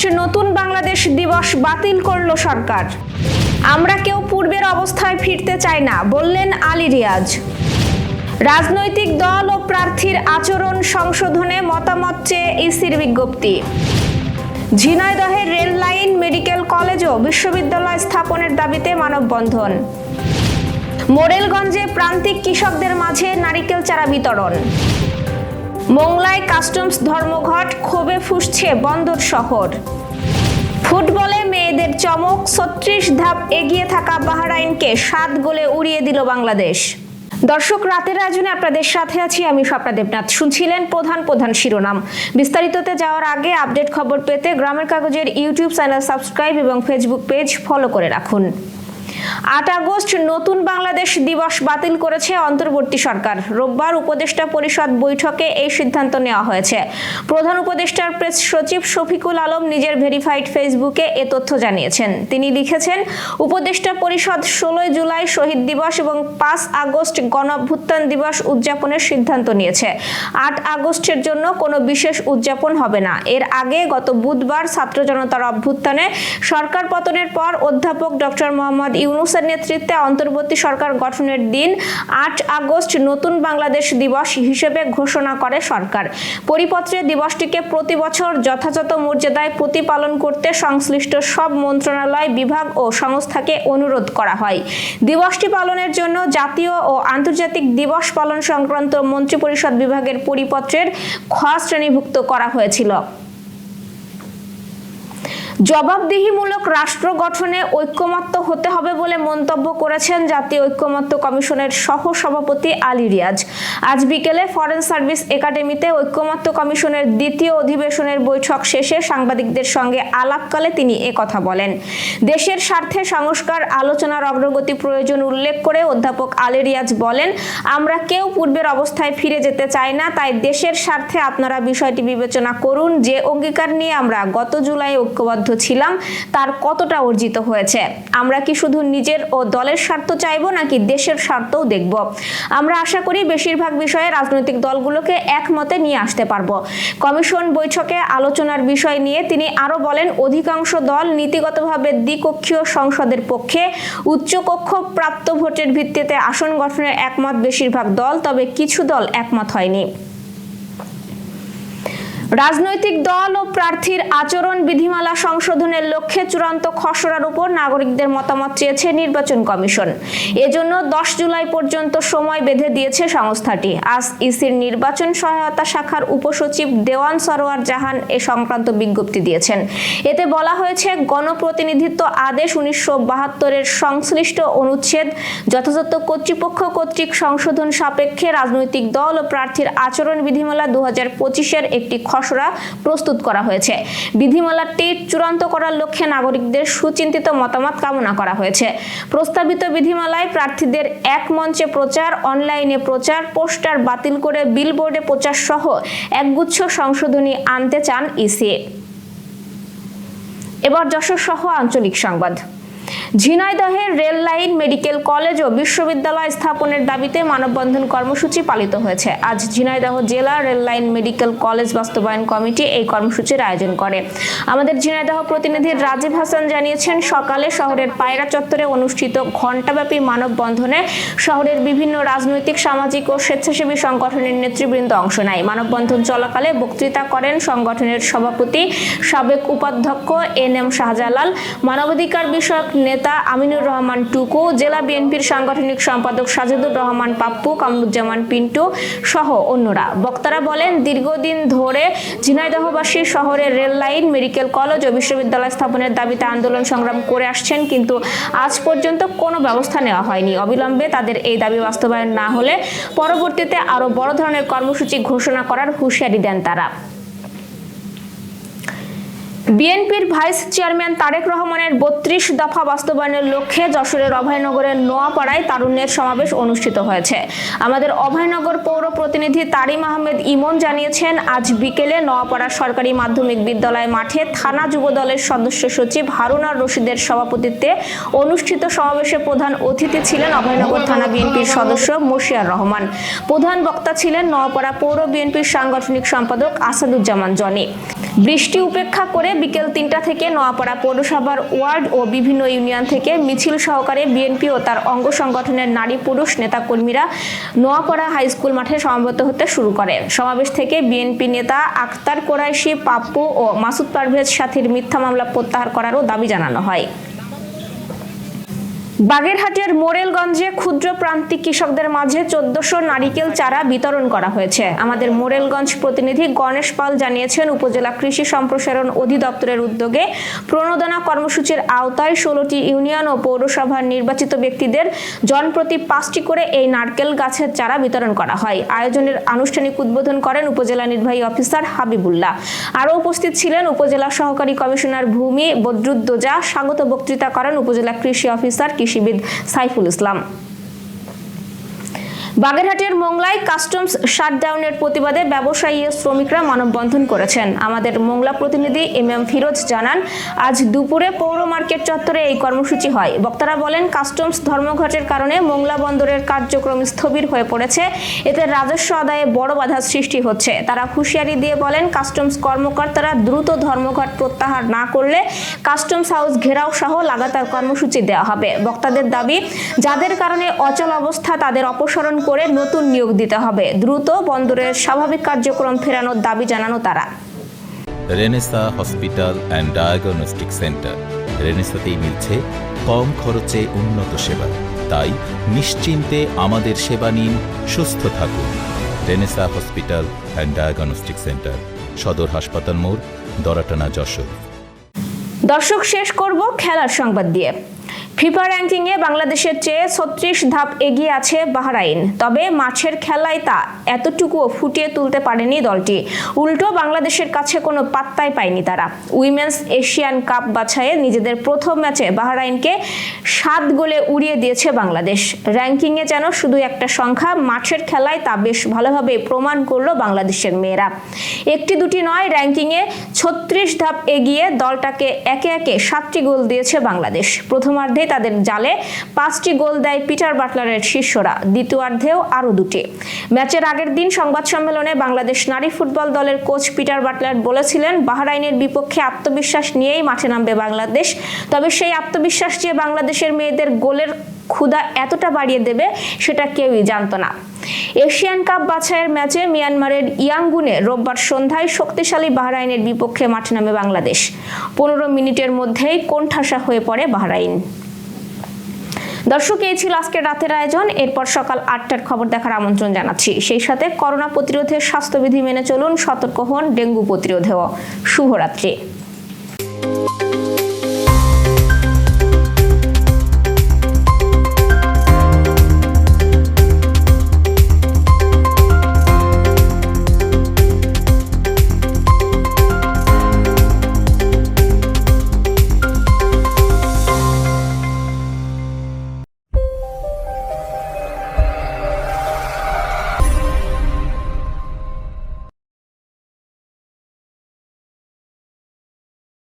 August নতুন বাংলাদেশ দিবস বাতিল করল সরকার। আমরা কেউ পূর্বের অবস্থায় ফিরতে চাই না, বললেন আলী রিয়াজ। রাজনৈতিক দল ও প্রার্থীর আচরণ সংশোধনে মতামত চেয়ে ইসির বিজ্ঞপ্তি। ঝিনাইদহের রেল লাইন মেডিকেল কলেজ ও বিশ্ববিদ্যালয় স্থাপনের দাবিতে মানববন্ধন। মোরেলগঞ্জে প্রান্তিক কৃষকদের মাঝে নারিকেল চারা বিতরণ। মোংলায় কাস্টমস ধর্মঘট ফুসছে বন্দর শহর। ফুটবলে মেয়েদের চমক, ছত্রিশ ধাপ এগিয়ে থাকা বাহরাইনকে সাত গোলে উড়িয়ে দিল বাংলাদেশ। দর্শক, রাতের আয়োজনে আপনাদের সাথে আছি আমি স্বপ্না দেবনাথ। শুনছিলেন প্রধান প্রধান শিরোনাম। বিস্তারিততে যাওয়ার আগে আপডেট খবর পেতে গ্রামের কাগজের ইউটিউব চ্যানেল সাবস্ক্রাইব এবং ফেসবুক পেজ ফলো করে রাখুন। আট আগস্ট নতুন বাংলাদেশ দিবস বাতিল করেছে অন্তর্বর্তী সরকার। রোববার উপদেষ্টা পরিষদ বৈঠকে এই সিদ্ধান্ত নেওয়া হয়েছে। প্রধান উপদেষ্টার প্রেস সচিব শফিকুল আলম নিজের ভেরিফাইড ফেসবুকে এ তথ্য জানিয়েছেন। তিনি লিখেছেন, উপদেষ্টা পরিষদ ষোলোই জুলাই শহীদ দিবস এবং পাঁচ আগস্ট গণঅভ্যুত্থান দিবস উদযাপনের সিদ্ধান্ত নিয়েছে। আট আগস্টের জন্য কোনো বিশেষ উদযাপন হবে না। এর আগে গত বুধবার ছাত্র জনতার অভ্যুত্থানে সরকার পতনের পর অধ্যাপক ডক্টর মোহাম্মদ ইউনুসের নেতৃত্বে অন্তর্বর্তী সরকার গঠনের দিন আট আগস্ট নতুন বাংলাদেশ দিবস হিসেবে ঘোষণা করে সরকার। পরিপত্রে দিবসটিকে প্রতি বছর যথাযথ মর্যাদায় প্রতিপালন করতে সংশ্লিষ্ট সব মন্ত্রণালয়, বিভাগ ও সংস্থাকে অনুরোধ করা হয়। দিবসটি পালনের জন্য জাতীয় ও আন্তর্জাতিক দিবস পালন সংক্রান্ত মন্ত্রিপরিষদ বিভাগের পরিপত্রের খ শ্রেণীভুক্ত করা হয়েছিল। জবাবদিহিমূলক রাষ্ট্র গঠনে ঐক্যমত্য হতে হবে বলে মন্তব্য করেছেন জাতীয় ঐক্যমত্য কমিশনের সহ সভাপতি আলী রিয়াজ। আজ বিকেলে ফরেন সার্ভিস একাডেমিতে ঐক্যমত্য কমিশনের দ্বিতীয় অধিবেশনের বৈঠক শেষে সাংবাদিকদের সঙ্গে আলাপকালে তিনি কথা বলেন। দেশের স্বার্থে সংস্কার, আলোচনার অগ্রগতি প্রয়োজন উল্লেখ করে অধ্যাপক আলী রিয়াজ বলেন, আমরা কেউ পূর্বের অবস্থায় ফিরে যেতে চাই না, তাই দেশের স্বার্থে আপনারা বিষয়টি বিবেচনা করুন। যে অঙ্গীকার নিয়ে আমরা গত জুলাই ঐক্যবদ্ধ ছিলাম, তার কতটা অর্জিত হয়েছে? আমরা কি শুধু নিজের ও দলের স্বার্থ চাইব, নাকি দেশের স্বার্থও দেখব? আমরা আশা করি বেশিরভাগ বিষয়ে রাজনৈতিক দলগুলোকে একমতে নিয়ে আসতে পারব। কমিশন বৈঠকে আলোচনার বিষয় নিয়ে তিনি আরও বলেন, অধিকাংশ দল নীতিগতভাবে দ্বিকক্ষীয় সংসদের পক্ষে উচ্চকক্ষ প্রাপ্ত ভোটের ভিত্তিতে আসন গঠনের একমত বেশিরভাগ দল, তবে কিছু দল একমত হয়নি। রাজনৈতিক দল ও প্রার্থীর আচরণ, বিধিমালা সংশোধনের লক্ষ্যে চূড়ান্ত খসড়ার উপর নাগরিকদের মতামত চেয়েছে নির্বাচন কমিশন। এজন্য দশ জুলাই পর্যন্ত সময় বেঁধে দিয়েছে সংস্থাটি। আজ ইসির নির্বাচন সহায়তা শাখার উপসচিব দেওয়ান সরোয়ার জাহান এ সংক্রান্ত বিজ্ঞপ্তি দিয়েছেন। এতে বলা হয়েছে, গণপ্রতিনিধিত্ব আদেশ উনিশশো বাহাত্তরের সংশ্লিষ্ট অনুচ্ছেদ, যথাযথ কর্তৃপক্ষ কর্তৃক সংশোধন সাপেক্ষে রাজনৈতিক দল ও প্রার্থীর আচরণ বিধিমালা দু হাজার পঁচিশের একটি খসড়া প্রস্তুত করা হয়েছে। বিধিমালাটি চূড়ান্ত করার লক্ষ্যে নাগরিকদের সুচিন্তিত মতামত কামনা করা হয়েছে। প্রস্তাবিত বিধিমালায় প্রার্থীদের এক মঞ্চে প্রচার, অনলাইনে প্রচার, পোস্টার বাতিল করে বিলবোর্ডে প্রচার সহ একগুচ্ছ সংশোধনী আনতে চান ইসি। এবার যশোর সহ আঞ্চলিক সংবাদ। ঝিনাইদহের রেল লাইন মেডিকেল কলেজ ও বিশ্ববিদ্যালয় স্থাপনের দাবিতে মানববন্ধন কর্মসূচি পালিত হয়েছে। আজ ঝিনাইদহ জেলা রেল লাইন মেডিকেল কলেজ বাস্তবায়ন কমিটি এই কর্মসূচির আয়োজন করে। আমাদের ঝিনাইদহ প্রতিনিধি রাজীব হাসান জানিয়েছেন, সকালে শহরের পায়রা চত্বরে অনুষ্ঠিত ঘণ্টাব্যাপী মানববন্ধনে শহরের বিভিন্ন রাজনৈতিক, সামাজিক ও স্বেচ্ছাসেবী সংগঠনের নেতৃবৃন্দ অংশ নেয়। মানববন্ধন চলাকালে বক্তৃতা করেন সংগঠনের সভাপতি সাবেক উপাধ্যক্ষ এন এম শাহজালাল। মানবাধিকার বিষয়ক নেতা আমিনুর রহমান টুকু, জেলা বিএনপির সাংগঠনিক সম্পাদক সাজেদুর রহমান পাপ্পু, কামরুজ্জামান পিন্টু সহ অন্যরা। বক্তারা বলেন, দীর্ঘদিন ধরে ঝিনাইদহবাসী শহরের রেল লাইন, মেডিকেল কলেজ ও বিশ্ববিদ্যালয় স্থাপনের দাবিতে আন্দোলন সংগ্রাম করে আসছেন, কিন্তু আজ পর্যন্ত কোনো ব্যবস্থা নেওয়া হয়নি। অবিলম্বে তাদের এই দাবি বাস্তবায়ন না হলে পরবর্তীতে আরও বড় ধরনের কর্মসূচি ঘোষণা করার হুঁশিয়ারি দেন তারা। বিএনপির ভাইস চেয়ারম্যান তারেক রহমানের বত্রিশ দফা বাস্তবায়নের লক্ষ্যে যশোরের অভয়নগরের নোয়াপাড়ায় তারুণ্যের সমাবেশ অনুষ্ঠিত হয়েছে। আমাদের অভয়নগর পৌর প্রতিনিধি তারিম আহমেদ ইমন জানিয়েছেন, আজ বিকেলে নোয়াপাড়া সরকারি মাধ্যমিক বিদ্যালয় মাঠে থানা যুব দলের সদস্য সচিব হারুনার রশিদের সভাপতিত্বে অনুষ্ঠিত সমাবেশে প্রধান অতিথি ছিলেন অভয়নগর থানা বিএনপির সদস্য মুশিয়ার রহমান। প্রধান বক্তা ছিলেন নোয়াপাড়া পৌর বিএনপির সাংগঠনিক সম্পাদক আসাদুজ্জামান জনি। বৃষ্টি উপেক্ষা করে বিকেল তিনটা থেকে নোয়াপাড়া পৌরসভার ওয়ার্ড ও বিভিন্ন ইউনিয়ন থেকে মিছিল সহকারে বিএনপি ও তার অঙ্গ সংগঠনের নারী পুরুষ নেতাকর্মীরা নোয়াপাড়া হাই স্কুল মাঠে সমাবেত হতে শুরু করে। সমাবেশ থেকে বিএনপি নেতা আক্তার কোরাইশি, পাপ্পু ও মাসুদ পারভেজ সাথীর মিথ্যা মামলা প্রত্যাহার করারও দাবি জানানো হয়। বাগেরহাটের মোরেলগঞ্জে ক্ষুদ্র প্রান্তিক কৃষকদের মাঝে চোদ্দশো নারিকেল চারা বিতরণ করা হয়েছে। আমাদের মোরেলগঞ্জ প্রতিনিধি গণেশ পাল জানিয়েছেন, উপজেলা কৃষি সম্প্রসারণ অধিদপ্তরের উদ্যোগে প্রণোদনা কর্মসূচির আওতায় ষোলোটি ইউনিয়ন ও পৌরসভার নির্বাচিত ব্যক্তিদের জনপ্রতি পাঁচটি করে এই নারকেল গাছের চারা বিতরণ করা হয়। আয়োজনের আনুষ্ঠানিক উদ্বোধন করেন উপজেলা নির্বাহী অফিসার হাবিবুল্লাহ। আরও উপস্থিত ছিলেন উপজেলা সহকারী কমিশনার ভূমি বদরুদ্দোজা। স্বাগত বক্তৃতা করেন উপজেলা কৃষি অফিসার কৃষিবিদ সাইফুল ইসলাম। বাগেরহাটের মোংলায় কাস্টমস শাটডাউনের প্রতিবাদে ব্যবসায়ী ও শ্রমিকরা মানববন্ধন করেছেন। আমাদের মোংলা প্রতিনিধি এম এম ফিরোজ জানান, আজ দুপুরে পৌর মার্কেট চত্বরে এই কর্মসূচি হয়। বক্তারা বলেন, কাস্টমস ধর্মঘটের কারণে মোংলা বন্দরের কার্যক্রম স্থবির হয়ে পড়েছে। এতে রাজস্ব আদায়ে বড় বাধা সৃষ্টি হচ্ছে। তারা হুঁশিয়ারি দিয়ে বলেন, কাস্টমস কর্মকর্তারা দ্রুত ধর্মঘট প্রত্যাহার না করলে কাস্টমস হাউস ঘেরাও সহ লাগাতার কর্মসূচি দেওয়া হবে। বক্তাদের দাবি, যাদের কারণে অচল অবস্থা তাদের অপসারণ করে নতুন নিয়োগ দিতে হবে। দ্রুত বন্দরের স্বাভাবিক কার্যক্রম ফেরানোর দাবি জানানো তারা। Renesa hospital and diagnostic centre. রেনেসাতেই মিলছে কম খরচে উন্নত সেবা। তাই নিশ্চিন্তে আমাদের সেবা নিন সুস্থ থাকুন। Renesa hospital and diagnostic centre সদর হাসপাতাল মোড় দরাটানা যশোর। দর্শক শেষ করব খেলার সংবাদ দিয়ে। ফিফা র্যাঙ্কিংয়ে বাংলাদেশের চেয়ে ছত্রিশ ধাপ এগিয়ে আছে বাহরাইন। তবে মাঠের খেলায় তা এতটুকুও ফুটিয়ে তুলতে পারেনি দলটি। উল্টো বাংলাদেশের কাছে কোনো পাত্তাই পায়নি তারা। উইমেন্স এশিয়ান কাপ বাছাইয়ে নিজেদের প্রথম ম্যাচে বাহরাইনকে সাত গোলে উড়িয়ে দিয়েছে বাংলাদেশ। র্যাঙ্কিংয়ে যেন শুধু একটা সংখ্যা মাঠের খেলায় তা বেশ ভালোভাবে প্রমাণ করল বাংলাদেশের মেয়েরা। একটি দুটি নয়, র্যাঙ্কিংয়ে ছত্রিশ ধাপ এগিয়ে দলটাকে একে একে সাতটি গোল দিয়েছে বাংলাদেশ। প্রথমার্ধে তাদের জালে পাঁচটি গোল দেয় পিটার বাটলারের শিষ্যরা। দ্বিতীয়ার্ধেও আরও দুটি। ম্যাচের আগের দিন সংবাদ সম্মেলনে বাংলাদেশ নারী ফুটবল দলের কোচ পিটার বাটলার বলেছিলেন, বাহরাইনের বিপক্ষে আত্মবিশ্বাস নিয়েই মাঠে নামবে বাংলাদেশ। তবে সেই আত্মবিশ্বাস যে বাংলাদেশের মেয়েদের গোলের ক্ষুধা এতটা বাড়িয়ে দেবে, সেটা কেউই জানত না। এশিয়ান কাপ বাছাইয়ের ম্যাচে মিয়ানমারের ইয়াঙ্গুনে রোববার সন্ধ্যায় শক্তিশালী বাহরাইনের বিপক্ষে মাঠে নামে বাংলাদেশ। পনেরো মিনিটের মধ্যেই কোণঠাসা হয়ে পড়ে বাহরাইন। দর্শক, এই ছিল আজকের রাতের আয়োজন। এরপর সকাল আটটার খবর দেখার আমন্ত্রণ জানাচ্ছি। সেই সাথে করোনা প্রতিরোধে স্বাস্থ্যবিধি মেনে চলুন, সতর্ক হন ডেঙ্গু প্রতিরোধেও। শুভরাত্রি।